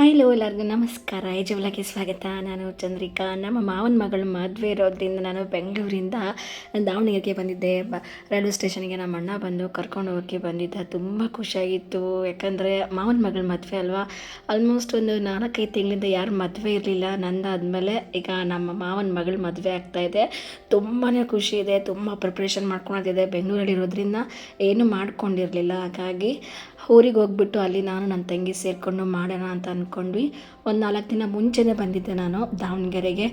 Hello ಎಲ್ಲರಿಗೂ ನಮಸ್ಕಾರ. ಯಜವಲಕ್ಕೆ ಸ್ವಾಗತ. ನಾನು ಚಂದ್ರಿಕಾ. ನಮ್ಮ ಮಾವನ ಮಗಳ ಮದುವೆ ಇರೋದ್ರಿಂದ ನಾನು ಬೆಂಗಳೂರಿಂದ ದಾವಣಗೆರೆಗೆ ಬಂದಿದ್ದೆ. ಬ, ರೈಲ್ವೆ ಸ್ಟೇಷನ್ಗೆ ನಮ್ಮ ಅಣ್ಣ ಬಂದು ಕರ್ಕೊಂಡು ಹೋಗೋಕ್ಕೆ ಬಂದಿದ್ದ. ತುಂಬ ಖುಷಿಯಾಗಿತ್ತು. ಯಾಕಂದರೆ ಮಾವನ ಮಗಳ ಮದುವೆ ಅಲ್ವಾ? ಆಲ್ಮೋಸ್ಟ್ ಒಂದು ನಾಲ್ಕೈದು ತಿಂಗಳಿಂದ ಯಾರು ಮದುವೆ ಇರಲಿಲ್ಲ. ನಂದಾದಮೇಲೆ ಈಗ ನಮ್ಮ ಮಾವನ ಮಗಳ ಮದುವೆ ಆಗ್ತಾಯಿದೆ ತುಂಬಾ ಖುಷಿ ಇದೆ. ತುಂಬ ಪ್ರಿಪ್ರೇಷನ್ ಮಾಡ್ಕೊಳೋದಿದೆ ಬೆಂಗಳೂರಲ್ಲಿ ಇರೋದ್ರಿಂದ ಏನೂ ಮಾಡ್ಕೊಂಡಿರಲಿಲ್ಲ. ಹಾಗಾಗಿ ಊರಿಗೆ ಹೋಗ್ಬಿಟ್ಟು ಅಲ್ಲಿ ನಾನು ನನ್ನ ತಂಗಿ ಸೇರಿಕೊಂಡು ಮಾಡೋಣ ಅಂತ ಅಂದ್ಕೊಂಡ್ವಿ ಒಂದು ನಾಲ್ಕು ದಿನ ಮುಂಚೆನೇ ಬಂದಿದ್ದೆ ನಾನು ದಾವಣಗೆರೆಗೆ.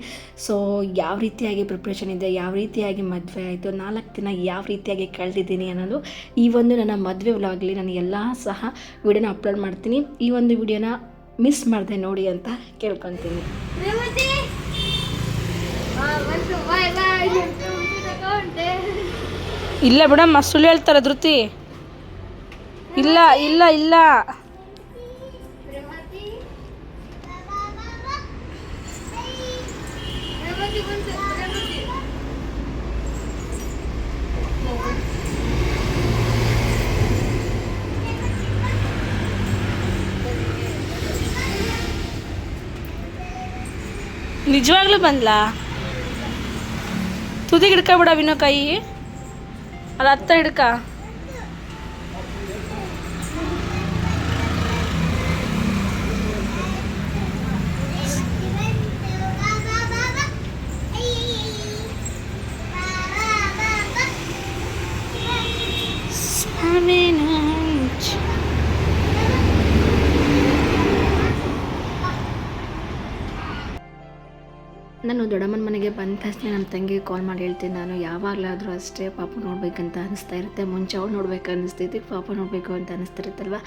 ಸೊ ಯಾವ ರೀತಿಯಾಗಿ ಪ್ರಿಪ್ರೇಷನ್ ಇದೆ ಯಾವ ರೀತಿಯಾಗಿ ಮದುವೆ ಆಯಿತು ನಾಲ್ಕು ದಿನ ಯಾವ ರೀತಿಯಾಗಿ ಕಳೆದಿದ್ದೀನಿ ಅನ್ನೋದು ಈ ಒಂದು ನನ್ನ ಮದುವೆ ಆಗಲಿ ನಾನು ಎಲ್ಲ ಸಹ ವಿಡಿಯೋನ ಅಪ್ಲೋಡ್ ಮಾಡ್ತೀನಿ. ಈ ಒಂದು ವಿಡಿಯೋನ ಮಿಸ್ ಮಾಡಿದೆ ನೋಡಿ ಅಂತ ಕೇಳ್ಕೊತೀನಿ. ಇಲ್ಲ ಬಿಡಮ್ಮ ಸುಳ್ಳು ಹೇಳ್ತಾರೆ ಧೃತಿ. ಇಲ್ಲ ಇಲ್ಲ ಇಲ್ಲ. ನಿಜವಾಗ್ಲೂ ಬಂದ್ಲಾ? ತುದಿಗೆ ಹಿಡ್ಕ ಬಿಡ ವಿನೋ ಕೈ ಅದು ಹತ್ತ ಹಿಡ್ಕ. ತಕ್ಷಣ ನಮ್ಮ ತಂಗಿಗೆ ಕಾಲ್ ಮಾಡಿ ಹೇಳ್ತೀನಿ. ನಾನು ಯಾವಾಗಲಾದರೂ ಅಷ್ಟೇ ಪಾಪ ನೋಡಬೇಕಂತ ಅನಿಸ್ತಾ ಇರುತ್ತೆ. ಮುಂಚೆ ಅವ್ಳು ನೋಡ್ಬೇಕು ಅನ್ನಿಸ್ತೈತಿ ಪಾಪ ನೋಡಬೇಕು ಅಂತ ಅನಿಸ್ತಿರುತ್ತಲ್ವ?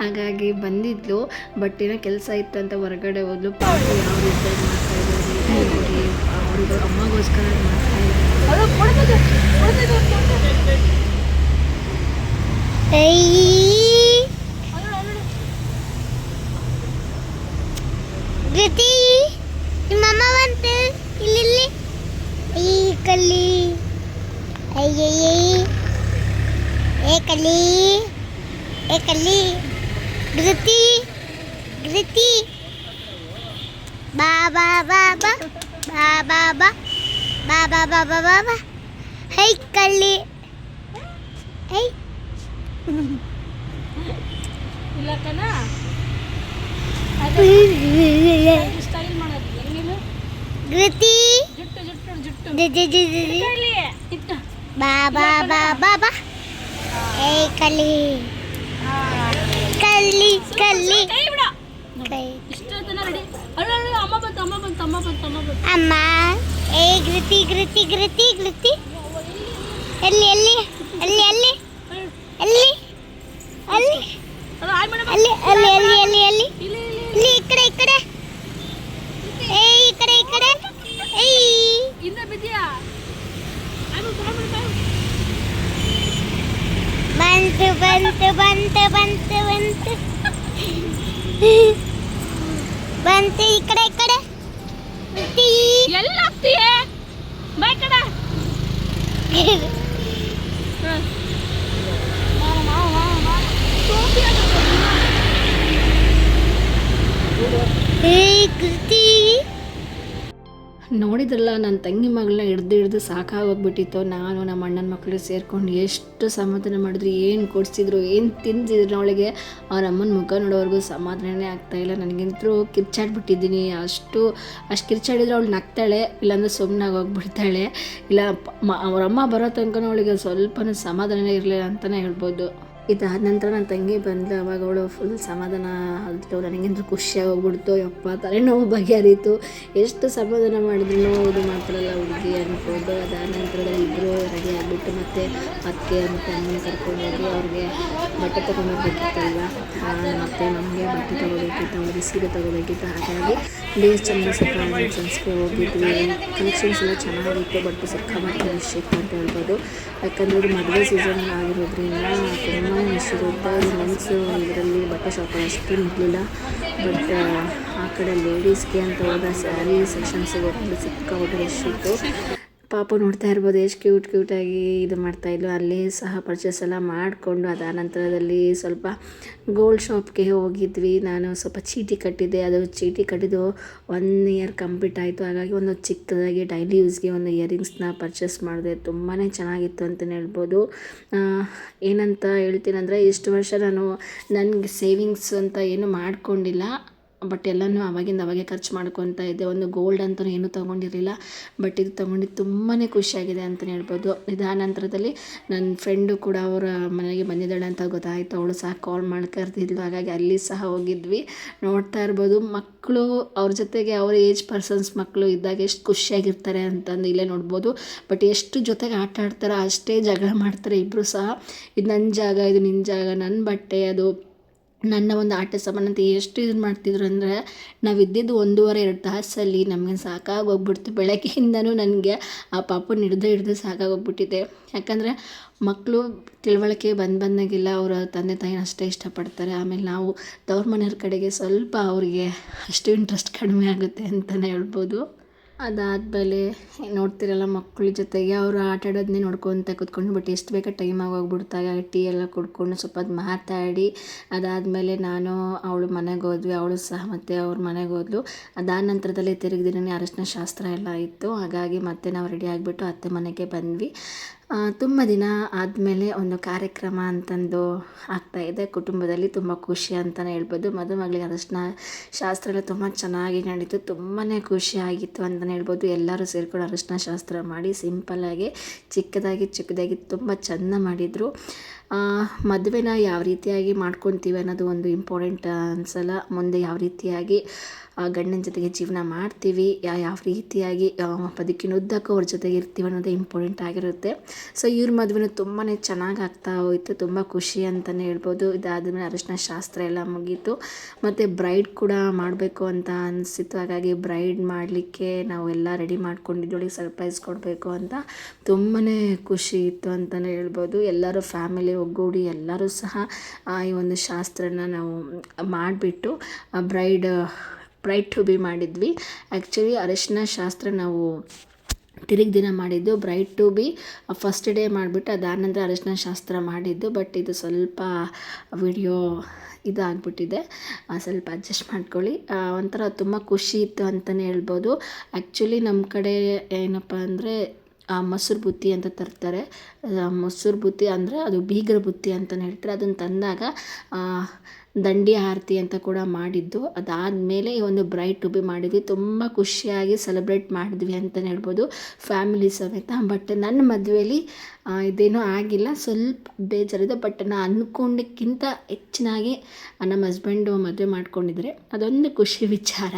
ಹಾಗಾಗಿ ಬಂದಿದ್ಲು ಬಟ್ ಏನೋ ಕೆಲಸ ಇತ್ತು ಅಂತ ಹೊರಗಡೆ ಹೋದ್ಲು. ಪಾಪ ಯಾವ ರೀತಿ ಮಾಡ್ತಾ ಇದ್ದಾರೆ ಅವ್ರಿಗೆ ಅಮ್ಮಗೋಸ್ಕರ ಮಾಡ್ತಾ ಇದ್ದಾರೆ. ಗತಿ ನಿಮ್ಮಮ್ಮ ಬಂತು? ಇಲ್ಲಿ. ಈ ಕಲ್ಲಿ ಅಯ್ಯಯ್ಯ. ಏ ಕಲ್ಲಿ ಏ ಕಲ್ಲಿ ಗೃತಿ ಗೃತಿ ಬಾ ಬಾ ಬಾ ಬಾ. ಬಾ ಬಾ ಬಾ. ಬಾ ಬಾ ಬಾ ಬಾ ಬಾ ಬಾ. ಹೈ ಕಲ್ಲಿ ಹೈ. ಇಲ್ಲ ಕಣ. ಸ್ಟೈಲ್ ಮಾಡೋದು. ಗೃತಿ ಬಾ ಬಾ ಏ ಕಳ್ಳಿ ಕಳ್ಳಿ ಕಲ್ಲಿ ಕೈ ಬಿಡ. ಕೈ. ರೆಡಿ ಅಲ್ಲ ಅಲ್ಲ ಅಮ್ಮ ಏ ಗೃತಿ ಗೃತಿ ಗೃತಿ ಗೃತಿ ಎಲ್ಲಿ ಎಲ್ಲಿ ಅಲ್ಲಿ ಅಲ್ಲಿ ಅಲ್ಲಿ ಅಲ್ಲಿ ಅಲ್ಲಿ ಅಲ್ಲಿ. ಅಲ್ಲಿ ಅಲ್ಲಿ ಅಲ್ಲಿ ಈ ಕಡೆ ಈ ಕಡೆ ಏ ಈ ಕಡೆ ಈ ಕಡೆ ಏಯ್ ಹಿಂದೆ ಬಿದ್ದಿಯಾ ಅದು ತಗೊಂಡ್ಬಿಡು ಬಂತು ಬಂತು ಬಂತು ಬಂತು ಬಂತು ಬಂತು ಈ ಕಡೆ ಈ ಕಡೆ ಗೃತಿ. ಎಲ್ಲ ಹೋಗ್ತೀಯ ಬೈ ಕಡೆ ಏ ಗೃತಿ ನೋಡಿದ್ರಲ್ಲ ನನ್ನ ತಂಗಿ ಮಗಳನ್ನ ಹಿಡ್ದು ಹಿಡ್ದು ಸಾಕಾಗೋಗ್ಬಿಟ್ಟಿತ್ತು. ನಾನು ನಮ್ಮ ಅಣ್ಣನ ಮಕ್ಕಳು ಸೇರ್ಕೊಂಡು ಎಷ್ಟು ಸಮಾಧಾನ ಮಾಡಿದ್ರು, ಏನು ಕೊಡಿಸಿದ್ರು, ಏನು ತಿಂದಿದ್ರು ಅವಳಿಗೆ. ಅವ್ರ ಅಮ್ಮನ ಮುಖ ನೋಡೋವರೆಗೂ ಸಮಾಧಾನನೇ ಆಗ್ತಾಯಿಲ್ಲ ನನಗಂತೂ ಕಿರ್ಚಾಡ್ಬಿಟ್ಟಿದ್ದೀನಿ. ಅಷ್ಟು ಅಷ್ಟು ಕಿರ್ಚಾಡಿದ್ರೆ ಅವಳು ನಗ್ತಾಳೆ, ಇಲ್ಲಾಂದ್ರೆ ಸುಮ್ಮನಾಗಿ ಹೋಗ್ಬಿಡ್ತಾಳೆ ಇಲ್ಲ ಅವ್ರ ಅಮ್ಮ ಬರೋ ತನಕ ಅವಳಿಗೆ ಸ್ವಲ್ಪನೂ ಸಮಾಧಾನನೇ ಇರಲಿಲ್ಲ ಅಂತಲೇ ಹೇಳ್ಬೋದು. ಇದಾದ ನಂತರ ನನ್ನ ತಂಗಿ ಬಂದು ಅವಾಗ ಅವಳು ಫುಲ್ ಸಮಾಧಾನ ಆದ್ಲು. ನನಗೇನು ಖುಷಿಯಾಗಿ ಹೋಗ್ಬಿಡ್ತು ಯಪ್ಪ, ತಲೆನೋವು ಬಗೆಹರಿತು. ಎಷ್ಟು ಸಮಾಧಾನ ಮಾಡಿದ್ರು ಇದು ಮಾಡ್ತಾರಲ್ಲ ಹುಡುಗಿ ಅನ್ಬೋದು ಅದಾದ ನಂತರದಲ್ಲಿ ಇಬ್ಬರು ರೆಡಿ ಆಗಿಬಿಟ್ಟು ಮತ್ತೆ ಅತ್ತೆ ಮತ್ತು ಅಮ್ಮನ ಕರ್ಕೊಂಡು ಹೋಗಿ ಅವ್ರಿಗೆ ಬಟ್ಟೆ ತೊಗೊಂಡೋಗ್ಬೇಕಿತ್ತಲ್ವ ಮತ್ತು ನಮಗೆ ಬಟ್ಟೆ ತೊಗೋಬೇಕಿತ್ತು, ಅವ್ರಿಗೆ ಸೀರೆ ತೊಗೋಬೇಕಿತ್ತು. ಹಾಗಾಗಿ ಚೆನ್ನಾಗಿ ಕಲೆಕ್ಷನ್ಸ್ಗೆ ಹೋಗಿದ್ವಿ. ಕಲೆಕ್ಷನ್ಸ್ ಎಲ್ಲ ಚೆನ್ನಾಗಿತ್ತು ಬಟ್ ಸಿಕ್ಕಾಪಟ್ಟೆ ವಿಷಯಕ್ಕೆ ಅಂತ ಹೇಳ್ಬೋದು. ಯಾಕಂದರೆ ಮದುವೆ ಸೀಸನ್ ಆಗಿರೋದ್ರಿಂದ ತುಂಬಾ ರಶ್ ಇರುತ್ತೆ ಮೆನ್ಸು ಇದರಲ್ಲಿ ಬಟ್ಟೆ ಶಾಪಲ್ಲಿ ಅಷ್ಟು ಇರಲಿಲ್ಲ ಬಟ್ ಆ ಕಡೆ ಲೇಡೀಸ್ಗೆ ಅಂತ ಹೋದ ಸ್ಯಾರಿ ಸೆಕ್ಷನ್ ಹೋಗಿ ಸಿಕ್ಕಾಪಟ್ಟೆ ರಶ್ ಪಾಪು ನೋಡ್ತಾ ಇರ್ಬೋದು ಎಷ್ಟು ಕ್ಯೂಟ್ ಕ್ಯೂಟಾಗಿ ಇದು ಮಾಡ್ತಾಯಿದ್ಲು ಅಲ್ಲಿ ಸಹ ಪರ್ಚೇಸ್ ಎಲ್ಲ ಮಾಡಿಕೊಂಡು ಅದಾದ ನಂತರದಲ್ಲಿ ಸ್ವಲ್ಪ ಗೋಲ್ಡ್ ಶಾಪ್ಗೆ ಹೋಗಿದ್ವಿ. ನಾನು ಸ್ವಲ್ಪ ಚೀಟಿ ಕಟ್ಟಿದ್ದೆ. ಅದು ಚೀಟಿ ಕಟ್ಟಿದ್ದು ಒನ್ ಇಯರ್ ಕಂಪ್ಲೀಟ್ ಆಯಿತು. ಹಾಗಾಗಿ ಒಂದು ಚಿಕ್ಕದಾಗಿ ಡೈಲಿ ಯೂಸ್ಗೆ ಒಂದು ಇಯರಿಂಗ್ಸ್ನ ಪರ್ಚೇಸ್ ಮಾಡಿದೆ. ತುಂಬಾ ಚೆನ್ನಾಗಿತ್ತು ಅಂತಲೇ ಹೇಳ್ಬೋದು. ಏನಂತ ಹೇಳ್ತೀನಂದ್ರೆ, ಇಷ್ಟು ವರ್ಷ ನಾನು ನನಗೆ ಸೇವಿಂಗ್ಸ್ ಅಂತ ಏನು ಮಾಡ್ಕೊಂಡಿಲ್ಲ. ಬಟ್ ಎಲ್ಲನೂ ಅವಾಗಿಂದ ಅವಾಗೆ ಖರ್ಚು ಮಾಡ್ಕೊತಾ ಇದ್ದೆ. ಒಂದು ಗೋಲ್ಡ್ ಅಂತಲೂ ಏನೂ ತೊಗೊಂಡಿರಲಿಲ್ಲ. ಬಟ್ ಇದು ತೊಗೊಂಡು ತುಂಬಾ ಖುಷಿಯಾಗಿದೆ ಅಂತಲೇ ಹೇಳ್ಬೋದು. ನಂತರದಲ್ಲಿ ನನ್ನ ಫ್ರೆಂಡು ಕೂಡ ಅವರ ಮನೆಗೆ ಬಂದಿದ್ದಾಳೆ ಅಂತ ಗೊತ್ತಾಯಿತು. ಅವಳು ಸಹ ಕಾಲ್ ಮಾಡಿ ಕರೆದಿದ್ಲು ಹಾಗಾಗಿ ಅಲ್ಲಿ ಸಹ ಹೋಗಿದ್ವಿ. ನೋಡ್ತಾ ಇರ್ಬೋದು. ಮಕ್ಕಳು ಅವ್ರ ಜೊತೆಗೆ ಅವ್ರ ಏಜ್ ಪರ್ಸನ್ಸ್ ಮಕ್ಕಳು ಇದ್ದಾಗ ಎಷ್ಟು ಖುಷಿಯಾಗಿರ್ತಾರೆ ಅಂತಂದು ಇಲ್ಲೇ ನೋಡ್ಬೋದು. ಬಟ್ ಎಷ್ಟು ಜೊತೆಗೆ ಆಟ ಆಡ್ತಾರೋ ಅಷ್ಟೇ ಜಗಳ ಮಾಡ್ತಾರೆ ಇಬ್ಬರು ಸಹ. ಇದು ನನ್ನ ಜಾಗ, ಇದು ನಿನ್ನ ಜಾಗ ನನ್ನ ಬಟ್ಟೆ, ಅದು ನನ್ನ ಒಂದು ಆಟ ಸಾಮಾನಂತ ಅಂತ ಎಷ್ಟು ಇದು ಮಾಡ್ತಿದ್ರು ಅಂದರೆ ನಾವು ಇದ್ದಿದ್ದು ಒಂದೂವರೆ, ಎರಡು ತಾಸಲ್ಲಿ ನಮಗೆ ಸಾಕಾಗಿ ಹೋಗ್ಬಿಡ್ತು. ಬೆಳಗ್ಗೆಯಿಂದನೂ ನನಗೆ ಆ ಪಾಪನ ಹಿಡ್ದು ಹಿಡ್ದು ಸಾಕಾಗೋಗ್ಬಿಟ್ಟಿದೆ ಯಾಕಂದರೆ ಮಕ್ಕಳು ತಿಳುವಳಿಕೆ ಬಂದು ಬಂದಾಗಿಲ್ಲ ಅವರ ತಂದೆ ತಾಯಿನ ಅಷ್ಟೇ ಇಷ್ಟಪಡ್ತಾರೆ. ಆಮೇಲೆ ನಾವು ತವ್ರ ಮನೆಯವ್ರ ಕಡೆಗೆ ಸ್ವಲ್ಪ ಅವರಿಗೆ ಅಷ್ಟು ಇಂಟ್ರೆಸ್ಟ್ ಕಡಿಮೆ ಆಗುತ್ತೆ ಅಂತಲೇ ಹೇಳ್ಬೋದು. ಅದಾದಮೇಲೆ ನೋಡ್ತಿರಲ್ಲ ಮಕ್ಕಳ ಜೊತೆಗೆ ಅವರು ಆಟ ಆಡೋದನ್ನೇ ನೋಡ್ಕೊತ ಕೂತ್ಕೊಂಡು ಬಟ್ ಎಷ್ಟು ಬೇಗ ಟೈಮ್ ಆಗೋಗ್ಬಿಡ್ತಾಗ ಟೀ ಎಲ್ಲ ಕುಡ್ಕೊಂಡು ಸ್ವಲ್ಪ ಅದು ಮಾತಾಡಿ, ಅದಾದಮೇಲೆ ನಾನು ಅವಳು ಮನೆಗೆ ಹೋದ್ವಿ, ಅವಳು ಸಹ ಮತ್ತೆ ಅವ್ರ ಮನೆಗೆ ಹೋದ್ಲು. ಅದಾದ ನಂತರದಲ್ಲಿ ತಿರುಗಿ ದಿನನೇ ಅರಶಿನ ಶಾಸ್ತ್ರ ಎಲ್ಲ ಇತ್ತು. ಹಾಗಾಗಿ ಮತ್ತೆ ನಾವು ರೆಡಿ ಆಗಿಬಿಟ್ಟು ಅತ್ತೆ ಮನೆಗೆ ಬಂದ್ವಿ. ತುಂಬ ದಿನ ಆದಮೇಲೆ ಒಂದು ಕಾರ್ಯಕ್ರಮ ಅಂತಂದು ಆಗ್ತಾ ಇದೆ. ಕುಟುಂಬದಲ್ಲಿ ತುಂಬ ಖುಷಿ ಅಂತಲೇ ಹೇಳ್ಬೋದು. ಮದುಮಗಳಿಗೆ ಅರಶಿನ ಶಾಸ್ತ್ರ ಎಲ್ಲ ತುಂಬ ಚೆನ್ನಾಗಿ ನಡೀತು. ತುಂಬಾ ಖುಷಿಯಾಗಿತ್ತು ಅಂತಲೇ ಹೇಳ್ಬೋದು. ಎಲ್ಲರೂ ಸೇರ್ಕೊಂಡು ಅರಶಿನ ಶಾಸ್ತ್ರ ಮಾಡಿ, ಸಿಂಪಲ್ಲಾಗಿ, ಚಿಕ್ಕದಾಗಿ ಚಿಕ್ಕದಾಗಿ ತುಂಬ ಚೆಂದ ಮಾಡಿದರು. ಮದುವೆನ ಯಾವ ರೀತಿಯಾಗಿ ಮಾಡ್ಕೊತೀವಿ ಅನ್ನೋದು ಒಂದು ಇಂಪಾರ್ಟೆಂಟ್ ಅನ್ಸಲ್ಲ. ಮುಂದೆ ಯಾವ ರೀತಿಯಾಗಿ ಗಂಡನ ಜೊತೆಗೆ ಜೀವನ ಮಾಡ್ತೀವಿ ಯಾವ ರೀತಿಯಾಗಿ ಬದುಕಿನ ಉದ್ದಕ್ಕೂ ಅವ್ರ ಜೊತೆಗೆ ಇರ್ತೀವಿ ಅನ್ನೋದೇ ಇಂಪಾರ್ಟೆಂಟ್ ಆಗಿರುತ್ತೆ. ಸೊ ಇವ್ರ ಮದುವೆನೂ ತುಂಬಾ ಚೆನ್ನಾಗಿ ಆಗ್ತಾ ಹೋಯಿತು, ತುಂಬ ಖುಷಿ ಅಂತಲೇ ಹೇಳ್ಬೋದು. ಇದಾದಮೇಲೆ ಅರಿಶಿನ ಶಾಸ್ತ್ರ ಎಲ್ಲ ಮುಗೀತು. ಮತ್ತು ಬ್ರೈಡ್ ಕೂಡ ಮಾಡಬೇಕು ಅಂತ ಅನಿಸಿತ್ತು. ಹಾಗಾಗಿ ಬ್ರೈಡ್ ಮಾಡಲಿಕ್ಕೆ ನಾವು ಎಲ್ಲ ರೆಡಿ ಮಾಡ್ಕೊಂಡಿದ್ದೊಳಗೆ ಸರ್ಪ್ರೈಸ್ ಕೊಡಬೇಕು ಅಂತ. ತುಂಬಾ ಖುಷಿ ಇತ್ತು ಅಂತಲೇ ಹೇಳ್ಬೋದು. ಎಲ್ಲರೂ ಫ್ಯಾಮಿಲಿ ಒಗ್ಗೂಡಿ ಎಲ್ಲರೂ ಸಹ ಈ ಒಂದು ಶಾಸ್ತ್ರನ ನಾವು ಮಾಡಿಬಿಟ್ಟು ಬ್ರೈಡ್ ಬ್ರೈಡ್ ಟು ಬಿ ಮಾಡಿದ್ವಿ. ಆ್ಯಕ್ಚುಲಿ ಅರಿಶಿನ ಶಾಸ್ತ್ರ ನಾವು ತಿರುಗಿ ದಿನ ಮಾಡಿದ್ದು, bride to be first day ಮಾಡಿಬಿಟ್ಟು ಅದಾನಂತರ ಅರಿಶಿನ ಶಾಸ್ತ್ರ ಮಾಡಿದ್ದು, ಬಟ್ ಇದು ಸ್ವಲ್ಪ ವಿಡಿಯೋ ಇದಾಗ್ಬಿಟ್ಟಿದೆ. ಸ್ವಲ್ಪ ಅಡ್ಜಸ್ಟ್ ಮಾಡ್ಕೊಳ್ಳಿ. ಒಂಥರ ತುಂಬ ಖುಷಿ ಇತ್ತು ಅಂತಲೇ ಹೇಳ್ಬೋದು. ಆ್ಯಕ್ಚುಲಿ ನಮ್ಮ ಕಡೆ ಏನಪ್ಪ ಅಂದರೆ ಮೊಸರು ಬುತ್ತಿ ಅಂತ ತರ್ತಾರೆ. ಆ ಮೊಸರು ಬುತ್ತಿ ಅಂದರೆ ಅದು ಬೀಗರ ಬುತ್ತಿ ಅಂತಲೇ ಹೇಳ್ತಾರೆ. ಅದನ್ನು ತಂದಾಗ ಆ, ದಂಡಿ ಆರತಿ ಅಂತ ಕೂಡ ಮಾಡಿದ್ದು. ಅದಾದಮೇಲೆ ಈ ಒಂದು ಬ್ರೈಟ್ ಟು ಮಾಡಿದ್ವಿ. ತುಂಬ ಖುಷಿಯಾಗಿ ಸೆಲೆಬ್ರೇಟ್ ಮಾಡಿದ್ವಿ ಅಂತಲೇ ಹೇಳ್ಬೋದು. ಫ್ಯಾಮಿಲಿ ಸಮೇತ ಬಟ್ ನನ್ನ ಮದುವೆಯಲ್ಲಿ ಇದೇನೂ ಆಗಿಲ್ಲ. ಸ್ವಲ್ಪ ಬೇಜಾರಿದೆ ಬಟ್ ನಾನು ಅಂದ್ಕೊಂಡಕ್ಕಿಂತ ಹೆಚ್ಚಿನಾಗಿ ನಮ್ಮ ಹಸ್ಬೆಂಡು ಮದುವೆ ಮಾಡ್ಕೊಂಡಿದ್ರೆ. ಅದೊಂದು ಖುಷಿ ವಿಚಾರ.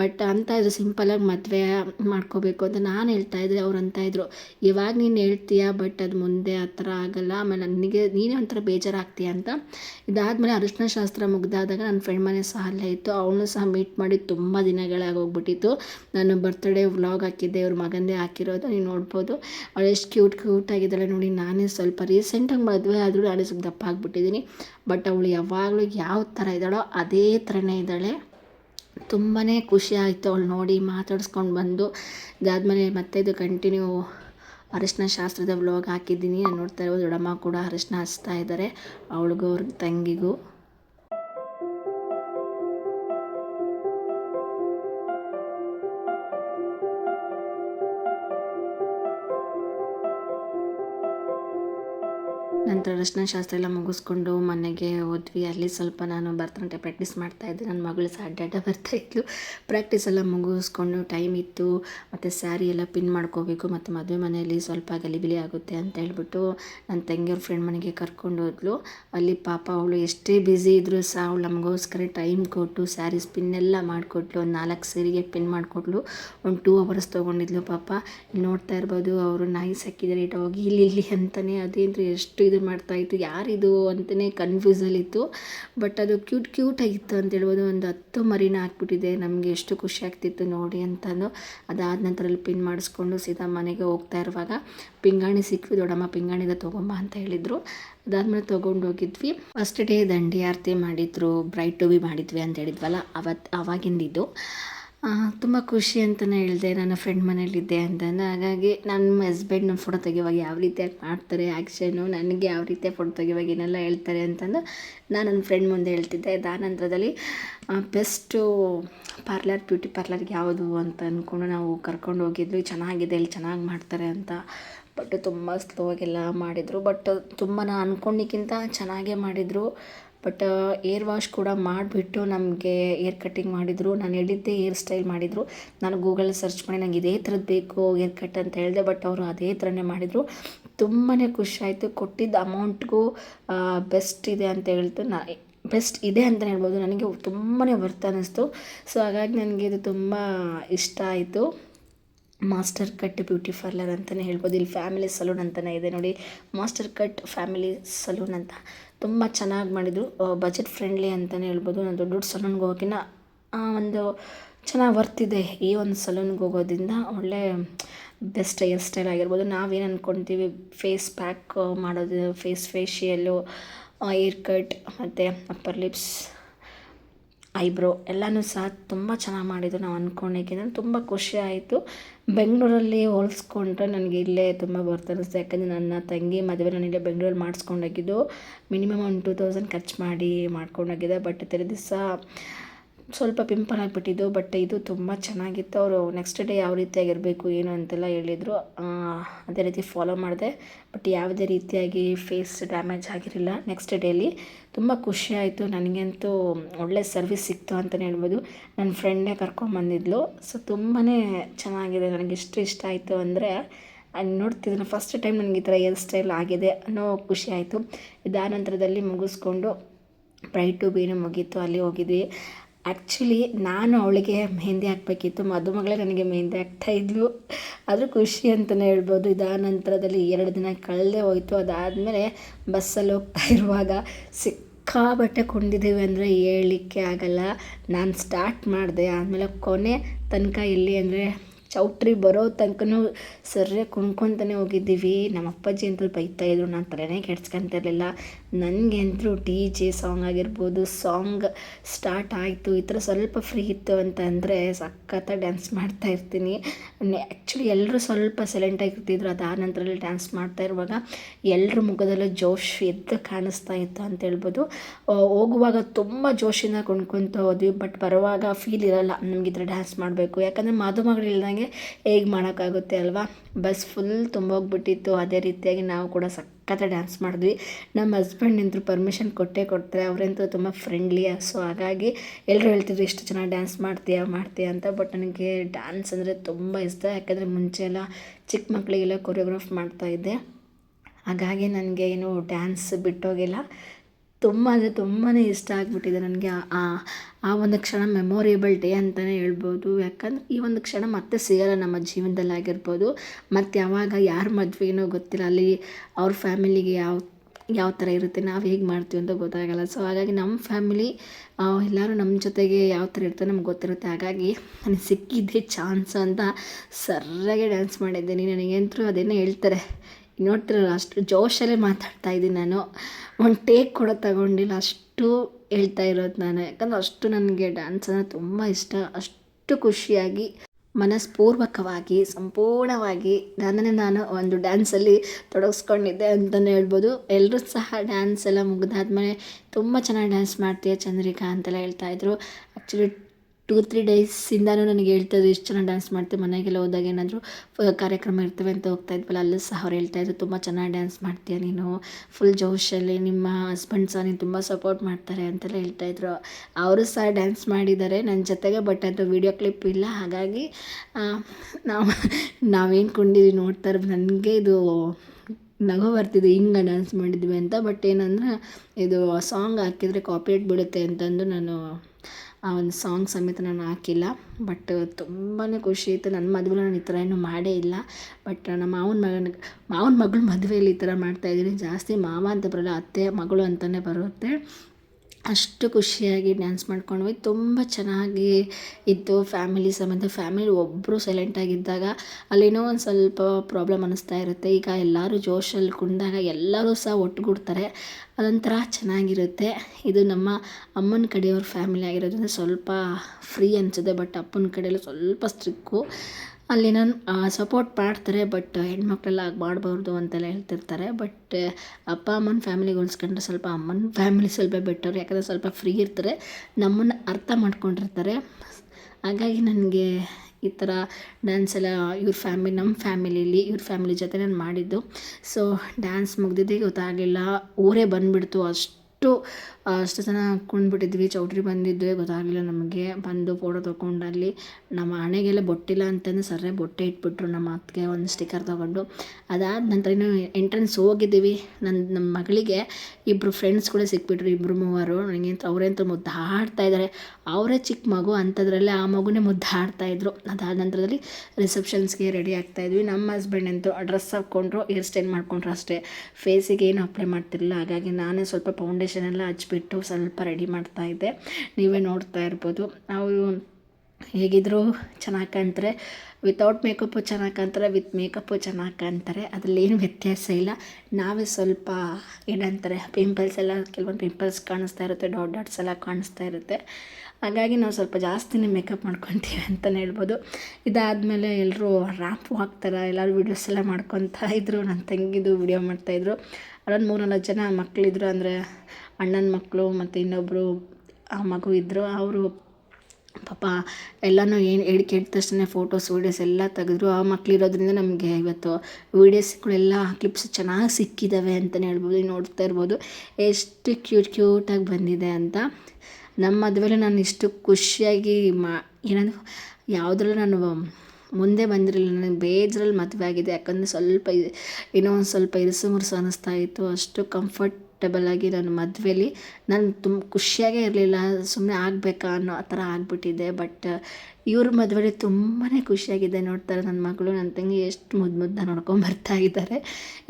ಬಟ್ ಅಂತ ಇದ್ರು ಸಿಂಪಲಾಗಿ ಮದುವೆ ಮಾಡ್ಕೋಬೇಕು ಅಂತ ನಾನು ಹೇಳ್ತಾ ಇದ್ದೆ ಅವ್ರು ಅಂತ ಇದ್ರು. ಇವಾಗ ನೀನು ಹೇಳ್ತೀಯ ಬಟ್ ಅದು ಮುಂದೆ ಆ ಥರ ಆಗಲ್ಲ. ಆಮೇಲೆ ನನಗೆ ನೀನೇ ಒಂಥರ ಬೇಜಾರಾಗ್ತೀಯ ಅಂತ. ಇದಾದಮೇಲೆ ಅರಿಶಿನ ಶಾಸ್ತ್ರ ಮುಗ್ದಾದಾಗ ನನ್ನ ಫ್ರೆಂಡ್ ಮನೆ ಸಹ ಅಲ್ಲೇ ಇತ್ತು. ಅವಳು ಸಹ ಮೀಟ್ ಮಾಡಿ ತುಂಬ ದಿನಗಳಾಗೋಗ್ಬಿಟ್ಟಿತ್ತು ನಾನು ಬರ್ತ್ಡೇ ವ್ಲಾಗ್ ಹಾಕಿದ್ದೆ, ಇವ್ರ ಮಗಂದೇ ಹಾಕಿರೋದು ನೀವು ನೋಡ್ಬೋದು. ಅವಳು ಎಷ್ಟು ಕ್ಯೂಟ್ ಕ್ಯೂಟ್ ಆಗಿದ್ದಾಳೆ. ನೋಡಿ ನಾನೇ ಸ್ವಲ್ಪ ರೀಸೆಂಟಾಗಿ ಮದುವೆ ಆದರೂ ನಾನೇ ಸ್ವಲ್ಪ ದಪ್ಪ ಆಗಿಬಿಟ್ಟಿದ್ದೀನಿ ಬಟ್ ಅವಳು ಯಾವಾಗಲೂ ಯಾವ ಥರ ಇದ್ದಾಳೋ ಅದೇ ಥರನೇ ಇದ್ದಾಳೆ. ತುಂಬಾ ಖುಷಿ ಆಯಿತು ಅವಳು ನೋಡಿ ಮಾತಾಡಿಸ್ಕೊಂಡು ಬಂದು. ಅದಾದಮೇಲೆ ಮತ್ತೆ ಇದು ಕಂಟಿನ್ಯೂ ಅರಿಶಿನ ಶಾಸ್ತ್ರದ ವ್ಲಾಗ್ ಹಾಕಿದ್ದೀನಿ. ನಾನು ನೋಡ್ತಾ ಇರ್ಬೋದು ದೊಡ್ಡಮ್ಮ ಕೂಡ ಅರಿಶಿನ ಹಚ್ತಾ ಇದ್ದಾರೆ ಅವಳಿಗೂ ಅವ್ರ ತಂಗಿಗೂ. ಅರಿಶಿನ ಶಾಸ್ತ್ರ ಎಲ್ಲ ಮುಗಿಸ್ಕೊಂಡು ಮನೆಗೆ ಹೋದ್ವಿ. ಅಲ್ಲಿ ಸ್ವಲ್ಪ ನಾನು ಭರತನಾಟ್ಯ ಪ್ರಾಕ್ಟೀಸ್ ಮಾಡ್ತಾಯಿದ್ದೆ ನನ್ನ ಮಗಳು ಸಹ ಅಡ್ಡಾಡ ಬರ್ತಾಯಿದ್ಲು ಪ್ರಾಕ್ಟೀಸ್ ಎಲ್ಲ ಮುಗಿಸ್ಕೊಂಡು ಟೈಮ್ ಇತ್ತು. ಮತ್ತು ಸ್ಯಾರಿ ಎಲ್ಲ ಪಿನ್ ಮಾಡ್ಕೋಬೇಕು. ಮತ್ತು ಮದುವೆ ಮನೆಯಲ್ಲಿ ಸ್ವಲ್ಪ ಗಲಿಬಿಲಿ ಆಗುತ್ತೆ ಅಂತ ಹೇಳ್ಬಿಟ್ಟು ನನ್ನ ತಂಗಿಯವ್ರ ಫ್ರೆಂಡ್ ಮನೆಗೆ ಕರ್ಕೊಂಡು ಹೋದ್ಲು. ಅಲ್ಲಿ ಪಾಪ ಅವಳು ಎಷ್ಟೇ ಬ್ಯುಸಿ ಇದ್ದರೂ ಸಹ ಅವಳು ನಮಗೋಸ್ಕರ ಟೈಮ್ ಕೊಟ್ಟು ಸ್ಯಾರಿ ಪಿನ್ ಎಲ್ಲ ಮಾಡಿಕೊಟ್ಲು. ಒಂದು ನಾಲ್ಕು ಸೀರೆಗೆ ಪಿನ್ ಮಾಡಿಕೊಟ್ಲು. ಒಂದು ಟೂ ಅವರ್ಸ್ ತೊಗೊಂಡಿದ್ಲು ಪಾಪ. ನೋಡ್ತಾ ಇರ್ಬೋದು. ಅವರು ನಾಯಿ ಸಾಕಿದ್ದಾರೆ ಇಟ್ಟು ಹೋಗಿ ಇಲ್ಲಿ ಇಲ್ಲಿ ಅಂತಲೇ ಅದೇಂದ್ರೆ ಎಷ್ಟು ಇದು ಮಾಡ್ತಾಯಿತ್ತು ಯಾರಿದು ಅಂತಲೇ ಕನ್ಫ್ಯೂಸಲ್ಲಿತ್ತು ಬಟ್ ಅದು ಕ್ಯೂಟ್ ಕ್ಯೂಟ್ ಆಗಿತ್ತು ಅಂತ ಹೇಳ್ಬೋದು. ಒಂದು ಹತ್ತು ಮರಿನ ಹಾಕ್ಬಿಟ್ಟಿದೆ. ನಮಗೆ ಎಷ್ಟು ಖುಷಿ ಆಗ್ತಿತ್ತು ನೋಡಿ ಅಂತಂದು ಅದಾದ ನಂತರ ಅಲ್ಲಿ ಪಿನ್ ಮಾಡಿಸ್ಕೊಂಡು ಸೀದಾ ಮನೆಗೆ ಹೋಗ್ತಾ ಇರುವಾಗ ಪಿಂಗಾಣಿ ಸಿಕ್ವಿ ದೊಡ್ಡಮ್ಮ ಪಿಂಗಾಣಿದ ತೊಗೊಂಬ ಅಂತ ಹೇಳಿದರು. ಅದಾದಮೇಲೆ ತೊಗೊಂಡು ಹೋಗಿದ್ವಿ. ಫಸ್ಟ್ ಡೇ ದಂಡಿ ಆರತಿ ಮಾಡಿದ್ರು. ಬ್ರೈಟ್ ಟು ಬಿ ಮಾಡಿದ್ವಿ ಅಂತ ಹೇಳಿದ್ವಲ್ಲ ಅವತ್ತು ಅವಾಗಿಂದಿದ್ದು ತುಂಬ ಖುಷಿ ಅಂತಲೇ ಹೇಳಿದೆ, ನನ್ನ ಫ್ರೆಂಡ್ ಮನೇಲಿದ್ದೆ ಅಂತಂದು ಹಾಗಾಗಿ ನನ್ನ ಹಸ್ಬೆಂಡ್ ನನ್ನ ಫೋಟೋ ತೆಗಿಯುವಾಗ ಯಾವ ರೀತಿಯಾಗಿ ಮಾಡ್ತಾರೆ ಆ್ಯಕ್ಷನು ನನಗೆ ಯಾವ ರೀತಿಯ ಫೋಟೋ ತೆಗೆಯುವಾಗ ಏನೆಲ್ಲ ಹೇಳ್ತಾರೆ ಅಂತಂದು ನಾನು ನನ್ನ ಫ್ರೆಂಡ್ ಮುಂದೆ ಹೇಳ್ತಿದ್ದೆ. ಅದಾನಂತರದಲ್ಲಿ ಬೆಸ್ಟು ಪಾರ್ಲರ್ ಬ್ಯೂಟಿ ಪಾರ್ಲರ್ಗೆ ಯಾವುದು ಅಂತ ಅಂದ್ಕೊಂಡು ನಾವು ಕರ್ಕೊಂಡು ಹೋಗಿದ್ವಿ. ಚೆನ್ನಾಗಿದೆ, ಇಲ್ಲಿ ಚೆನ್ನಾಗಿ ಮಾಡ್ತಾರೆ ಅಂತ. ಬಟ್ ತುಂಬ ಸ್ಲೋ ಆಗೆಲ್ಲ ಮಾಡಿದರು. ಬಟ್ ತುಂಬ ನಾನು ಅಂದ್ಕೊಂಡಿಕ್ಕಿಂತ ಚೆನ್ನಾಗೇ ಮಾಡಿದರು. ಬಟ್ ಏರ್ ವಾಶ್ ಕೂಡ ಮಾಡಿಬಿಟ್ಟು ನಮಗೆ ಏರ್ ಕಟ್ಟಿಂಗ್ ಮಾಡಿದರು. ನಾನು ಹೇಳಿದ್ದೆ ಏರ್ ಸ್ಟೈಲ್ ಮಾಡಿದರು. ನಾನು ಗೂಗಲ್ ಸರ್ಚ್ ಮಾಡಿ ನಂಗೆ ಇದೇ ಥರದ್ದು ಬೇಕು ಏರ್ ಕಟ್ ಅಂತ ಹೇಳಿದೆ, ಬಟ್ ಅವರು ಅದೇ ಥರನೇ ಮಾಡಿದರು. ತುಂಬಾ ಖುಷಿಯಾಯಿತು ಕೊಟ್ಟಿದ್ದ ಅಮೌಂಟ್ಗೂ ಬೆಸ್ಟ್ ಇದೆ ಅಂತ ಹೇಳ್ತು. ನಾ, ಬೆಸ್ಟ್ ಇದೆ ಅಂತ ಹೇಳ್ಬೋದು. ನನಗೆ ತುಂಬಾ ವರ್ತ್ ಅನ್ನಿಸ್ತು. ಸೊ, ಹಾಗಾಗಿ ನನಗೆ ಇದು ತುಂಬ ಇಷ್ಟ ಆಯಿತು. ಮಾಸ್ಟರ್ ಕಟ್ ಬ್ಯೂಟಿ ಪಾರ್ಲರ್ ಅಂತಲೇ ಹೇಳ್ಬೋದು. ಇಲ್ಲಿ ಫ್ಯಾಮಿಲಿ ಸಲೂನ್ ಅಂತಲೇ ಇದೆ ನೋಡಿ. ಮಾಸ್ಟರ್ ಕಟ್ ಫ್ಯಾಮಿಲಿ ಸಲೂನ್ ಅಂತ. ತುಂಬ ಚೆನ್ನಾಗಿ ಮಾಡಿದರು. ಬಜೆಟ್ ಫ್ರೆಂಡ್ಲಿ ಅಂತಲೇ ಹೇಳ್ಬೋದು. ನಾನು ದೊಡ್ಡ ದೊಡ್ಡ ಸಲೂನ್ಗೆ ಹೋಗೋಕ್ಕಿಂತ ಒಂದು ಚೆನ್ನಾಗಿ ವರ್ತಿದೆ ಈ ಒಂದು ಸಲೂನ್ಗೆ ಹೋಗೋದ್ರಿಂದ. ಒಳ್ಳೆ ಬೆಸ್ಟ್ ಹೇರ್ ಸ್ಟೈಲ್ ಆಗಿರ್ಬೋದು. ನಾವೇನು ಅಂದ್ಕೊಳ್ತೀವಿ ಫೇಸ್ ಪ್ಯಾಕ್ ಮಾಡೋದು ಫೇಸ್ ಫೇಶಿಯಲ್ಲು ಏರ್ ಕಟ್ ಮತ್ತು ಅಪ್ಪರ್ ಲಿಪ್ಸ್ ಐಬ್ರೋ ಎಲ್ಲನೂ ಸಹ ತುಂಬ ಚೆನ್ನಾಗಿ ಮಾಡಿದ್ದು ನಾವು ನಾನು ತುಂಬ ಖುಷಿ ಆಯಿತು. ಬೆಂಗಳೂರಲ್ಲಿ ಹೋಲಿಸ್ಕೊಂಡ್ರೆ ನನಗೆ ಇಲ್ಲೇ ತುಂಬ ಬರ್ತಾ ಅನಿಸ್ತು ಯಾಕಂದರೆ ನನ್ನ ತಂಗಿ ಮದುವೆ ನಾನು ಇಲ್ಲೇ ಬೆಂಗಳೂರಲ್ಲಿ ಮಾಡಿಸ್ಕೊಂಡೋಗಿದ್ದು, ಮಿನಿಮಮ್ ಒಂದು ಟೂ ತೌಸಂಡ್ ಖರ್ಚು ಮಾಡಿ ಮಾಡ್ಕೊಂಡೋಗಿದ್ದೆ. ಬಟ್ ತೆರೆ ದಿವಸ ಸ್ವಲ್ಪ ಪಿಂಪಲ್ ಆಗಿಬಿಟ್ಟಿದ್ದು ಬಟ್ ಇದು ತುಂಬ ಚೆನ್ನಾಗಿತ್ತು. ಅವರು ನೆಕ್ಸ್ಟ್ ಡೇ ಯಾವ ರೀತಿಯಾಗಿರಬೇಕು, ಏನು ಅಂತೆಲ್ಲ ಹೇಳಿದರು. ಅದೇ ರೀತಿ ಫಾಲೋ ಮಾಡಿದೆ. ಬಟ್ ಯಾವುದೇ ರೀತಿಯಾಗಿ ಫೇಸ್ ಡ್ಯಾಮೇಜ್ ಆಗಿರಲಿಲ್ಲ ನೆಕ್ಸ್ಟ್ ಡೇಲಿ ತುಂಬ ಖುಷಿ ಆಯಿತು. ನನಗಂತೂ ಒಳ್ಳೆ ಸರ್ವಿಸ್ ಸಿಕ್ತು ಅಂತಲೇ ಹೇಳ್ಬೋದು. ನನ್ನ ಫ್ರೆಂಡೇ ಕರ್ಕೊಂಬಂದಿದ್ಲು ಸೊ ತುಂಬಾ ಚೆನ್ನಾಗಿದೆ. ನನಗೆ ಎಷ್ಟು ಇಷ್ಟ ಆಯಿತು ಅಂದರೆ ನೋಡ್ತಿದ್ದೀನಿ ಫಸ್ಟ್ ಟೈಮ್ ನನಗೆ ಈ ಥರ ಹೇರ್ ಸ್ಟೈಲ್ ಆಗಿದೆ ಅನ್ನೋ ಖುಷಿ ಆಯಿತು. ಇದಾನಂತರದಲ್ಲಿ ಮುಗಿಸ್ಕೊಂಡು ಬ್ರೈಟ್ ಟು ಬೀನು ಮುಗೀತು. ಅಲ್ಲಿ ಹೋಗಿದ್ವಿ. ಆ್ಯಕ್ಚುಲಿ ನಾನು ಅವಳಿಗೆ ಮೆಹಂದಿ ಹಾಕಬೇಕಿತ್ತು. ಮದುಮಗಳೇ ನನಗೆ ಮೆಹಂದಿ ಹಾಕ್ತಾ ಇದ್ಲು. ಆದರೂ ಖುಷಿ ಅಂತಲೇ ಹೇಳ್ಬೋದು. ಇದಾನಂತರದಲ್ಲಿ ಎರಡು ದಿನ ಕಳೆದೇ ಹೋಯಿತು. ಅದಾದಮೇಲೆ ಬಸ್ಸಲ್ಲಿ ಹೋಗ್ತಾ ಇರುವಾಗ ಸಿಕ್ಕಾಬಟ್ಟೆ ಕೊಂಡಿದ್ದೀವಿ ಅಂದರೆ ಹೇಳಲಿಕ್ಕೆ ಆಗಲ್ಲ. ನಾನು ಸ್ಟಾರ್ಟ್ ಮಾಡಿದೆ. ಆಮೇಲೆ ಕೊನೆ ತನಕ ಇಲ್ಲಿ ಅಂದರೆ ಚೌಟ್ರಿ ಬರೋ ತನಕನೂ ಸರ್ರೆ ಕುಣ್ಕೊತಾನೆ ಹೋಗಿದ್ದೀವಿ. ನಮ್ಮ ಅಪ್ಪಾಜಿ ಅಂತೂ ಬೈತಾಯಿದ್ರು ನಾನು ತಲೆನೇ ಕೆಡ್ಸ್ಕೊಂತಿರ್ಲಿಲ್ಲ ನನಗೆ ಅಂತೂ ಡಿ ಜೆ ಸಾಂಗ್ ಆಗಿರ್ಬೋದು, ಸಾಂಗ್ ಸ್ಟಾರ್ಟ್ ಆಯಿತು, ಈ ಥರ ಸ್ವಲ್ಪ ಫ್ರೀ ಇತ್ತು ಅಂತ ಅಂದರೆ ಸಖತ್ತಾಗಿ ಡ್ಯಾನ್ಸ್ ಮಾಡ್ತಾ ಇರ್ತೀನಿ. ಆ್ಯಕ್ಚುಲಿ ಎಲ್ಲರೂ ಸ್ವಲ್ಪ ಸೈಲೆಂಟಾಗಿರ್ತಿದ್ರು ಅದಾದ ನಂತರ ಡ್ಯಾನ್ಸ್ ಮಾಡ್ತಾ ಇರುವಾಗ ಎಲ್ಲರ ಮುಖದಲ್ಲೂ ಜೋಶ್ ಎದ್ದು ಕಾಣಿಸ್ತಾ ಇತ್ತು ಅಂತ ಹೇಳ್ಬೋದು. ಹೋಗುವಾಗ ತುಂಬ ಜೋಶಿನ ಕೊಂಡ್ಕೊತ ಹೋದ್ವಿ ಬಟ್ ಬರುವಾಗ ಫೀಲ್ ಇರಲ್ಲ, ನಮ್ಗೆ ಈ ಥರ ಡ್ಯಾನ್ಸ್ ಮಾಡಬೇಕು. ಯಾಕಂದರೆ ಮದುಮಗಳಿಲ್ದಂಗೆ ಹೇಗೆ ಮಾಡೋಕ್ಕಾಗುತ್ತೆ ಅಲ್ವಾ? ಬಸ್ ಫುಲ್ ತುಂಬೋಗ್ಬಿಟ್ಟಿತ್ತು, ಅದೇ ರೀತಿಯಾಗಿ ನಾವು ಕೂಡ ಸಖತ್ತ ಡ್ಯಾನ್ಸ್ ಮಾಡಿದ್ವಿ. ನಮ್ಮ ಹಸ್ಬೆಂಡ್ ನಿಂತರು ಪರ್ಮಿಷನ್ ಕೊಟ್ಟೇ ಕೊಡ್ತಾರೆ ಅವರಂತೂ ತುಂಬ ಫ್ರೆಂಡ್ಲಿ ಸೊ ಹಾಗಾಗಿ ಎಲ್ಲರೂ ಹೇಳ್ತಿದ್ರು ಎಷ್ಟು ಚೆನ್ನಾಗಿ ಡ್ಯಾನ್ಸ್ ಮಾಡ್ತೀಯಾ ಮಾಡ್ತೀಯಾ ಅಂತ. ಬಟ್ ನನಗೆ ಡ್ಯಾನ್ಸ್ ಅಂದರೆ ತುಂಬ ಇಷ್ಟ. ಯಾಕೆಂದರೆ ಮುಂಚೆ ಎಲ್ಲ ಚಿಕ್ಕ ಮಕ್ಕಳಿಗೆಲ್ಲ ಕೊರಿಯೋಗ್ರಾಫ್ ಮಾಡ್ತಾಯಿದ್ದೆ ಹಾಗಾಗಿ ನನಗೆ ಏನು ಡ್ಯಾನ್ಸ್ ಬಿಟ್ಟೋಗಿಲ್ಲ. ತುಂಬ ಅಂದರೆ ತುಂಬಾ ಇಷ್ಟ ಆಗಿಬಿಟ್ಟಿದೆ ನನಗೆ ಆ- ಆ ಒಂದು ಕ್ಷಣ ಮೆಮೊರೇಬಲ್ ಡೇ ಅಂತಲೇ ಹೇಳ್ಬೋದು. ಯಾಕಂದ್ರೆ ಈ ಒಂದು ಕ್ಷಣ ಮತ್ತೆ ಸಿಗಲ್ಲ ನಮ್ಮ ಜೀವನದಲ್ಲಿ ಆಗಿರ್ಬೋದು. ಮತ್ತು ಯಾವಾಗ ಯಾರ ಮದುವೆನೋ ಗೊತ್ತಿಲ್ಲ, ಅಲ್ಲಿ ಅವ್ರ ಫ್ಯಾಮಿಲಿಗೆ ಯಾವ ಯಾವ ಥರ ಇರುತ್ತೆ, ನಾವು ಹೇಗೆ ಮಾಡ್ತೀವಿ ಅಂತ ಗೊತ್ತಾಗಲ್ಲ. ಸೊ ಹಾಗಾಗಿ ನಮ್ಮ ಫ್ಯಾಮಿಲಿ ಎಲ್ಲರೂ ನಮ್ಮ ಜೊತೆಗೆ ಯಾವ ಥರ ಇರ್ತಾರೆ ನಮ್ಗೆ ಗೊತ್ತಿರುತ್ತೆ. ಹಾಗಾಗಿ ನನಗೆ ಸಿಕ್ಕಿದ್ದೆ ಚಾನ್ಸ್ ಅಂತ ಸರ್ರಾಗೆ ಡ್ಯಾನ್ಸ್ ಮಾಡಿದ್ದೀನಿ. ನನಗಂತೂ ಅದೇನೋ ಹೇಳ್ತಾರೆ. ನೋಡ್ತಿರಲ್ಲ, ಅಷ್ಟು ಜೋಶಲ್ಲೇ ಮಾತಾಡ್ತಾ ಇದ್ದೀನಿ ನಾನು. ಒಂದು ಟೇಕ್ ಕೂಡ ತಗೊಂಡಿಲ್ಲ, ಅಷ್ಟು ಹೇಳ್ತಾ ಇರೋದು ನಾನು. ಯಾಕಂದ್ರೆ ಅಷ್ಟು ನನಗೆ ಡ್ಯಾನ್ಸ್ ಅಂದರೆ ತುಂಬ ಇಷ್ಟ. ಅಷ್ಟು ಖುಷಿಯಾಗಿ, ಮನಸ್ಪೂರ್ವಕವಾಗಿ, ಸಂಪೂರ್ಣವಾಗಿ ನನ್ನನ್ನೇ ನಾನು ಒಂದು ಡ್ಯಾನ್ಸಲ್ಲಿ ತೊಡಗಿಸ್ಕೊಂಡಿದ್ದೆ ಅಂತಲೇ ಹೇಳ್ಬೋದು. ಎಲ್ಲರೂ ಸಹ ಡ್ಯಾನ್ಸ್ ಎಲ್ಲ ಮುಗಿದಾದ್ಮೇಲೆ ತುಂಬ ಚೆನ್ನಾಗಿ ಡ್ಯಾನ್ಸ್ ಮಾಡ್ತೀಯ ಚಂದ್ರಿಕಾ ಅಂತೆಲ್ಲ ಹೇಳ್ತಾಯಿದ್ರು ಆ್ಯಕ್ಚುಲಿ ಟೂ ತ್ರೀ ಡೇಸಿಂದನೂ ನನಗೆ ಹೇಳ್ತಾಯಿದ್ರು ಎಷ್ಟು ಚೆನ್ನಾಗಿ ಡ್ಯಾನ್ಸ್ ಮಾಡ್ತೀವಿ ಮನೆಗೆಲ್ಲ ಹೋದಾಗ ಏನಾದರೂ ಕಾರ್ಯಕ್ರಮ ಇರ್ತವೆ ಅಂತ ಹೋಗ್ತಾ ಇದ್ವಲ್ಲ, ಅಲ್ಲೂ ಸಹ ಅವ್ರು ಹೇಳ್ತಾಯಿದ್ರು ತುಂಬ ಚೆನ್ನಾಗಿ ಡ್ಯಾನ್ಸ್ ಮಾಡ್ತೀಯ ನೀನು ಫುಲ್ ಜೋಶಲ್ಲಿ ನಿಮ್ಮ ಹಸ್ಬೆಂಡ್ ಸಹ ನೀನು ತುಂಬ ಸಪೋರ್ಟ್ ಮಾಡ್ತಾರೆ ಅಂತೆಲ್ಲ ಹೇಳ್ತಾಯಿದ್ರು ಅವರು ಸಹ ಡ್ಯಾನ್ಸ್ ಮಾಡಿದ್ದಾರೆ ನನ್ನ ಜೊತೆಗೆ ಬಟ್ ಅದು ವೀಡಿಯೋ ಕ್ಲಿಪ್ ಇಲ್ಲ, ಹಾಗಾಗಿ ನಾವು, ನಾವೇನು ಕೊಂಡಿದ್ವಿ ನೋಡ್ತಾ ಇರೋದು, ನನಗೆ ಇದು ನಗು ಬರ್ತಿದೆ, ಹಿಂಗೆ ಡ್ಯಾನ್ಸ್ ಮಾಡಿದ್ವಿ ಅಂತ ಬಟ್ ಏನಂದ್ರೆ, ಇದು ಸಾಂಗ್ ಹಾಕಿದರೆ ಕಾಪಿರೇಟ್ ಬಿಡುತ್ತೆ ಅಂತಂದು ನಾನು ಆ ಒಂದು ಸಾಂಗ್ ಸಮೇತ ನಾನು ಹಾಕಿಲ್ಲ. ಬಟ್ ತುಂಬಾ ಖುಷಿ ಆಯಿತು ನನ್ನ ಮದುವೆ ನಾನು ಈ ಥರ ಏನೂ ಮಾಡೇ ಇಲ್ಲ. ಬಟ್ ನಮ್ಮ ಮಾವನ ಮಗನ, ಮಾವನ ಮಗಳು ಮದುವೆಯಲ್ಲಿ ಈ ಥರ ಮಾಡ್ತಾಯಿದ್ದೀನಿ ಜಾಸ್ತಿ ಮಾವ ಅಂತ ಬರಲ್ಲ, ಅತ್ತೆ ಮಗಳು ಅಂತಲೇ ಬರುತ್ತೆ. ಅಷ್ಟು ಖುಷಿಯಾಗಿ ಡ್ಯಾನ್ಸ್ ಮಾಡ್ಕೊಂಡ್ವಿ. ತುಂಬ ಚೆನ್ನಾಗಿ ಇತ್ತು ಫ್ಯಾಮಿಲಿ ಸಮೇತ. ಫ್ಯಾಮಿಲಿ ಒಬ್ಬರು ಸೈಲೆಂಟಾಗಿದ್ದಾಗ ಅಲ್ಲೇನೋ ಒಂದು ಸ್ವಲ್ಪ ಪ್ರಾಬ್ಲಮ್ ಅನ್ನಿಸ್ತಾ ಇರುತ್ತೆ. ಈಗ ಎಲ್ಲರೂ ಜೋಶಲ್ಲಿ ಕುಣಿದಾಗ ಎಲ್ಲರೂ ಸಹ ಒಟ್ಟುಗೂಡ್ತಾರೆ ಅದೊಂಥರ ಚೆನ್ನಾಗಿರುತ್ತೆ. ಇದು ನಮ್ಮ ಅಮ್ಮನ ಕಡೆಯವ್ರ ಫ್ಯಾಮಿಲಿ ಆಗಿರೋದ್ರಿಂದ ಸ್ವಲ್ಪ ಫ್ರೀ ಅನಿಸುತ್ತೆ. ಬಟ್ ಅಪ್ಪನ ಕಡೆಯಲ್ಲೂ ಸ್ವಲ್ಪ ಸ್ಟ್ರಿಕ್ಕು ಅಲ್ಲಿ ನಾನು ಸಪೋರ್ಟ್ ಮಾಡ್ತಾರೆ ಬಟ್ ಹೆಣ್ಮಕ್ಳೆಲ್ಲ ಹಾಗೆ ಮಾಡಬಾರ್ದು ಅಂತೆಲ್ಲ ಹೇಳ್ತಿರ್ತಾರೆ. ಬಟ್ ಅಪ್ಪ ಅಮ್ಮನ ಫ್ಯಾಮಿಲಿಗೆ ಹೋಲಿಸ್ಕೊಂಡ್ರೆ ಸ್ವಲ್ಪ ಅಮ್ಮನ ಫ್ಯಾಮಿಲಿ ಸ್ವಲ್ಪ ಬೆಟರ್ ಯಾಕಂದರೆ ಸ್ವಲ್ಪ ಫ್ರೀ ಇರ್ತಾರೆ. ನಮ್ಮನ್ನು ಅರ್ಥ ಮಾಡ್ಕೊಂಡಿರ್ತಾರೆ. ಹಾಗಾಗಿ ನನಗೆ ಈ ಥರ ಡ್ಯಾನ್ಸ್ ಎಲ್ಲ ಇವ್ರ ಫ್ಯಾಮಿಲಿ ನಮ್ಮ ಫ್ಯಾಮಿಲಿಲಿ ಇವ್ರ ಫ್ಯಾಮಿಲಿ ಜೊತೆ ನಾನು ಮಾಡಿದ್ದು. ಸೊ ಡ್ಯಾನ್ಸ್ ಮುಗ್ದಿದ್ದೇ ಗೊತ್ತಾಗಿಲ್ಲ ಊರೇ ಬಂದುಬಿಡ್ತು. ಅಷ್ಟು ಅಷ್ಟು ಜನ ಕುಂದ್ಬಿಟ್ಟಿದ್ವಿ ಚೌಟ್ರಿ ಬಂದಿದ್ವೇ, ಗೊತ್ತಾಗಲಿಲ್ಲ ನಮಗೆ. ಬಂದು ಫೋಟೋ ತೊಗೊಂಡು ಅಲ್ಲಿ ನಮ್ಮ ಹಣೆಗೆಲ್ಲ ಬೊಟ್ಟಿಲ್ಲ ಅಂತಂದು ಸರ್ರೆ ಬೊಟ್ಟೆ ಇಟ್ಬಿಟ್ರು ನಮ್ಮ ಅತ್ತಿಗೆ ಒಂದು ಸ್ಟಿಕ್ಕರ್ ತೊಗೊಂಡು. ಅದಾದ ನಂತರ ಇನ್ನು ಎಂಟ್ರೆನ್ಸ್ ಹೋಗಿದ್ದೀವಿ. ನನ್ನ ನಮ್ಮ ಮಗಳಿಗೆ ಇಬ್ಬರು ಫ್ರೆಂಡ್ಸ್ ಕೂಡ ಸಿಕ್ಬಿಟ್ರು ಇಬ್ಬರು ಮೂವರು. ನನಗೆ ಅವರಂತೂ ಮುದ್ದಾಡ್ತಾ ಇದ್ದಾರೆ ಅವರೇ ಚಿಕ್ಕ ಮಗು ಅಂಥದ್ರಲ್ಲೇ ಆ ಮಗುನೇ ಮುದ್ದಾಡ್ತಾ ಇದ್ರು. ಅದಾದ ನಂತರದಲ್ಲಿ ರಿಸೆಪ್ಷನ್ಸ್ಗೆ ರೆಡಿ ಆಗ್ತಾಯಿದ್ವಿ ನಮ್ಮ ಹಸ್ಬೆಂಡ್ ಅಂತೂ ಡ್ರೆಸ್ ಹಾಕ್ಕೊಂಡ್ರು ಹೇರ್ ಸ್ಟೈಲ್ ಮಾಡಿಕೊಂಡ್ರು ಅಷ್ಟೇ. ಫೇಸಿಗೆ ಏನು ಅಪ್ಲೈ ಮಾಡ್ತಿರಲಿಲ್ಲ. ಹಾಗಾಗಿ ನಾನೇ ಸ್ವಲ್ಪ ಫೌಂಡೇಶನ್ ಎಲ್ಲ ಹಚ್ಬಿಟ್ಟು ಸ್ವಲ್ಪ ರೆಡಿ ಮಾಡ್ತಾ ಇದ್ದೆ. ನೀವೇ ನೋಡ್ತಾ ಇರ್ಬೋದು. ಅವರು ಹೇಗಿದ್ದರೂ ಚೆನ್ನಾಗಿ ಕಾಣ್ತಾರೆ. ವಿತೌಟ್ ಮೇಕಪ್ಪು ಚೆನ್ನಾಗಿ ಕಾಣ್ತಾರೆ ವಿತ್ ಮೇಕಪ್ಪು ಚೆನ್ನಾಗಿ ಕಾಣ್ತಾರೆ. ಅದರಲ್ಲೇನು ವ್ಯತ್ಯಾಸ ಇಲ್ಲ. ನಾವೇ ಸ್ವಲ್ಪ ಏನಂತಾರೆ ಪಿಂಪಲ್ಸ್ ಎಲ್ಲ, ಕೆಲವೊಂದು ಪಿಂಪಲ್ಸ್ ಕಾಣಿಸ್ತಾ ಇರುತ್ತೆ ಡಾಟ್ ಡಾಟ್ಸ್ ಎಲ್ಲ ಕಾಣಿಸ್ತಾ ಇರುತ್ತೆ. ಹಾಗಾಗಿ ನಾವು ಸ್ವಲ್ಪ ಜಾಸ್ತಿನೇ ಮೇಕಪ್ ಮಾಡ್ಕೊತೀವಿ ಅಂತಲೇ ಹೇಳ್ಬೋದು. ಇದಾದಮೇಲೆ ಎಲ್ಲರೂ ರ್ಯಾಪ್ ಹಾಕ್ತಾರೆ, ಎಲ್ಲರೂ ವೀಡಿಯೋಸ್ ಎಲ್ಲ ಮಾಡ್ಕೊತಾ ಇದ್ರು. ನನ್ನ ತಂಗಿದು ವಿಡಿಯೋ ಮಾಡ್ತಾಯಿದ್ರು ಅಲ್ಲೊಂದು ಮೂರು ನಾಲ್ಕು ಜನ ಮಕ್ಕಳಿದ್ರು ಅಂದರೆ ಅಣ್ಣನ ಮಕ್ಕಳು ಮತ್ತು ಇನ್ನೊಬ್ಬರು ಆ ಮಗು ಇದ್ದರು ಅವರು ಪಾಪ ಎಲ್ಲನೂ ಏನು ಹೇಳಿ ಕೇಳಿದ ತಕ್ಷಣ ಫೋಟೋಸ್ ವೀಡಿಯೋಸ್ ಎಲ್ಲ ತೆಗೆದ್ರು. ಆ ಮಕ್ಳು ಇರೋದ್ರಿಂದ ನಮಗೆ ಇವತ್ತು ವೀಡಿಯೋಸ್ಗಳೆಲ್ಲ ಕ್ಲಿಪ್ಸ್ ಚೆನ್ನಾಗಿ ಸಿಕ್ಕಿದ್ದಾವೆ ಅಂತಲೇ ಹೇಳ್ಬೋದು. ನೋಡ್ತಾ ಇರ್ಬೋದು. ಎಷ್ಟು ಕ್ಯೂಟ್ ಕ್ಯೂಟಾಗಿ ಬಂದಿದೆ ಅಂತ. ನಮ್ಮ ಮದುವೆಲಿ ನಾನು ಇಷ್ಟು ಖುಷಿಯಾಗಿ ಮಾ, ಏನಂದ್ರೆ ಯಾವುದ್ರಲ್ಲೂ ನಾನು ಮುಂದೆ ಬಂದಿರಲಿಲ್ಲ. ನನಗೆ ಬೇಜರಲ್ಲಿ ಮದುವೆ ಆಗಿದೆ. ಯಾಕಂದರೆ ಸ್ವಲ್ಪ ಏನೋ ಒಂದು ಸ್ವಲ್ಪ ಇರಿಸು ಮುರುಸು ಅನ್ನಿಸ್ತಾ ಇತ್ತು. ಅಷ್ಟು ಕಂಫರ್ಟಬಲ್ ಆಗಿ ನನ್ನ ಮದುವೆಲಿ. ನಾನು ತುಂಬ ಖುಷಿಯಾಗೇ ಇರಲಿಲ್ಲ ಸುಮ್ಮನೆ ಆಗಬೇಕಾ ಅನ್ನೋ ಆ ಥರ ಆಗಿಬಿಟ್ಟಿದೆ. ಬಟ್ ಇವ್ರ ಮದುವೆಲಿ ತುಂಬಾ ಖುಷಿಯಾಗಿದೆ. ನೋಡ್ತಾರೆ ನನ್ನ ಮಗಳು ನನ್ನ ತಂಗಿ ಎಷ್ಟು ಮುದ್ದು ಮುದ್ದ ನೋಡ್ಕೊಂಡು ಬರ್ತಾ ಇದ್ದಾರೆ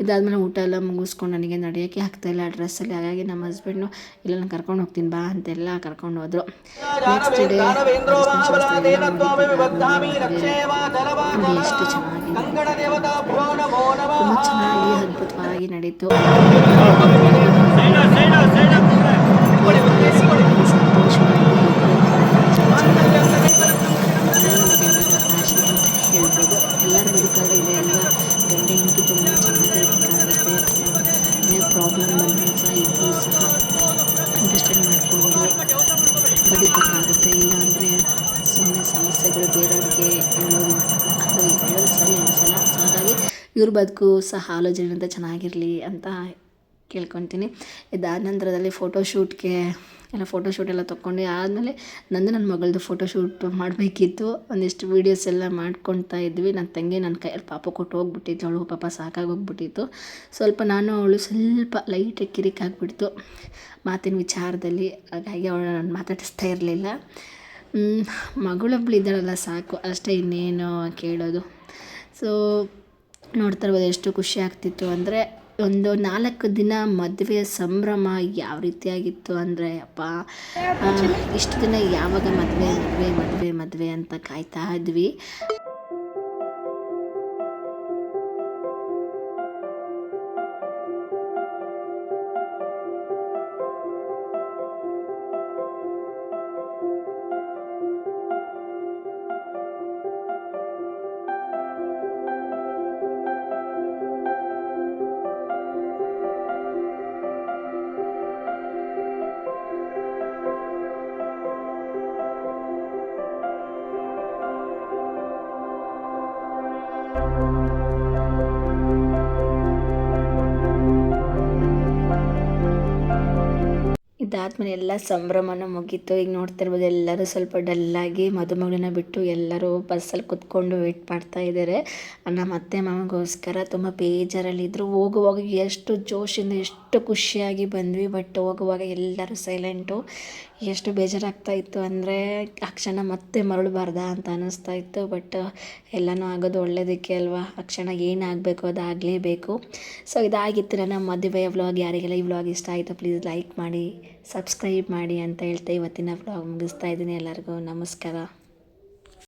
ಇದಾದಮೇಲೆ ಊಟ ಎಲ್ಲ ಮುಗಿಸ್ಕೊಂಡು ನನಗೆ ನಡೆಯೋಕ್ಕೆ ಆಗ್ತಾಯಿಲ್ಲ ಆ ಡ್ರೆಸ್ಸಲ್ಲಿ ಹಾಗಾಗಿ ನಮ್ಮ ಹಸ್ಬೆಂಡು ಇಲ್ಲ ನಾನು ಕರ್ಕೊಂಡು ಹೋಗ್ತೀನಿ ಬಾ ಅಂತೆಲ್ಲ ಕರ್ಕೊಂಡು ಹೋದರು. ನೆಕ್ಸ್ಟ್ ಡೇ ಎಷ್ಟು ಚೆನ್ನಾಗಿದೆ ತುಂಬ ಚೆನ್ನಾಗಿ ಅದ್ಭುತವಾಗಿ ನಡೀತು. ಎಲ್ಲರ ಬದುಕಾಗ ಇದೆ ಅಲ್ವಾ ಗಂಡ ಹೆಂಡತಿ ತುಂಬ ಚೆನ್ನಾಗಿರ್ಬೇಕಾಗುತ್ತೆ ಪ್ರಾಬ್ಲಮ್ ಬಂದರೂ ಸಹ ಇಬ್ಬರು ಸಹ ಅಂಡರ್ಸ್ಟ್ಯಾಂಡ್ ಮಾಡಿಕೊಂಡು ಬದುಕಬೇಕಾಗುತ್ತೆ ಇಲ್ಲಾಂದರೆ ಸುಮ್ಮನೆ ಸಮಸ್ಯೆಗಳು ಬೇರೆಯವ್ರಿಗೆ ಹೇಳೋದು ಅದು ಹೇಳೋದು ಸರಿ ಅನಿಸಲ್ಲ. ಸೊ ಹಾಗಾಗಿ ಇವ್ರ ಬದುಕು ಸಹ ಆಲೋಚನೆಯಿಂದ ಚೆನ್ನಾಗಿರಲಿ ಅಂತ ಕೇಳ್ಕೊತೀನಿ. ಇದಾದ ನಂತರದಲ್ಲಿ ಫೋಟೋಶೂಟ್ಗೆ ಎಲ್ಲ ಫೋಟೋಶೂಟ್ ಎಲ್ಲ ತೊಗೊಂಡು ಆದಮೇಲೆ ನಂದು ನನ್ನ ಮಗಳದ್ದು ಫೋಟೋಶೂಟ್ ಮಾಡಬೇಕಿತ್ತು. ಒಂದಿಷ್ಟು ವೀಡಿಯೋಸ್ ಎಲ್ಲ ಮಾಡ್ಕೊತಾ ಇದ್ವಿ. ನನ್ನ ತಂಗಿ ನನ್ನ ಕೈಯಲ್ಲಿ ಪಾಪ ಕೊಟ್ಟು ಹೋಗ್ಬಿಟ್ಟಿತ್ತು ಅವಳು ಪಾಪ ಸಾಕಾಗೋಗ್ಬಿಟ್ಟಿತ್ತು ಸ್ವಲ್ಪ ನಾನು ಅವಳು ಸ್ವಲ್ಪ ಲೈಟಾಗಿ ಕಿರಿಕಾಗ್ಬಿಡ್ತು ಮಾತಿನ ವಿಚಾರದಲ್ಲಿ. ಹಾಗಾಗಿ ಅವಳು ನಾನು ಮಾತಾಡಿಸ್ತಾ ಇರಲಿಲ್ಲ. ಮಗಳೊಬ್ಳು ಇದ್ದಾಳಲ್ಲ ಸಾಕು. ಅಷ್ಟೇ ಇನ್ನೇನು ಕೇಳೋದು. ಸೊ ನೋಡ್ತಾ ಇರ್ಬೋದು ಎಷ್ಟು ಖುಷಿ ಆಗ್ತಿತ್ತು ಅಂದರೆ ಒಂದು ನಾಲ್ಕು ದಿನ ಮದುವೆ ಸಂಭ್ರಮ ಯಾವ ರೀತಿಯಾಗಿತ್ತು ಅಂದರೆ, ಅಪ್ಪ ಇಷ್ಟು ದಿನ ಯಾವಾಗ ಮದುವೆ ಮದುವೆ ಮದುವೆ ಮದುವೆ ಅಂತ ಕಾಯ್ತಾ ಇದ್ವಿ. ಇದಾದ್ಮೇಲೆ ಎಲ್ಲ ಸಂಭ್ರಮನೂ ಮುಗೀತು. ಈಗ ನೋಡ್ತಿರ್ಬೋದು ಎಲ್ಲರೂ ಸ್ವಲ್ಪ ಡಲ್ಲಾಗಿ ಮದುಮಗಳನ್ನ ಬಿಟ್ಟು ಎಲ್ಲರೂ ಬಸ್ಸಲ್ಲಿ ಕುತ್ಕೊಂಡು ವೇಟ್ ಮಾಡ್ತಾ ಇದ್ದಾರೆ ನಮ್ಮ ಅತ್ತೆ ಮಾಮಗೋಸ್ಕರ ತುಂಬ ಬೇಜಾರಲ್ಲಿದ್ದರು ಹೋಗುವಾಗ ಎಷ್ಟು ಜೋಶಿಂದ ಎಷ್ಟು ಎಷ್ಟು ಖುಷಿಯಾಗಿ ಬಂದ್ವಿ, ಬಟ್ ಹೋಗುವಾಗ ಎಲ್ಲರೂ ಸೈಲೆಂಟು ಎಷ್ಟು ಬೇಜಾರಾಗ್ತಾ ಇತ್ತು ಅಂದರೆ, ಆ ಕ್ಷಣ ಮತ್ತೆ ಮರಳಬಾರ್ದಾ ಅಂತ ಅನ್ನಿಸ್ತಾ ಇತ್ತು, ಬಟ್ ಎಲ್ಲನೂ ಆಗೋದು ಒಳ್ಳೆಯದಕ್ಕೆ ಅಲ್ವಾ? ಆ ಕ್ಷಣ ಏನಾಗಬೇಕು ಅದು ಆಗಲೇಬೇಕು ಸೊ ಇದಾಗಿತ್ತು ನನ್ನ ಮದುವೆಯ ವ್ಲಾಗ್ ಯಾರಿಗೆಲ್ಲ ಈ ವ್ಲಾಗ್ ಇಷ್ಟ ಆಯಿತು ಪ್ಲೀಸ್ ಲೈಕ್ ಮಾಡಿ ಸಬ್ಸ್ಕ್ರೈಬ್ ಮಾಡಿ ಅಂತ ಹೇಳ್ತಾ ಇವತ್ತಿನ ವ್ಲಾಗ್ ಮುಗಿಸ್ತಾ ಇದ್ದೀನಿ ಎಲ್ಲರಿಗೂ. ನಮಸ್ಕಾರ.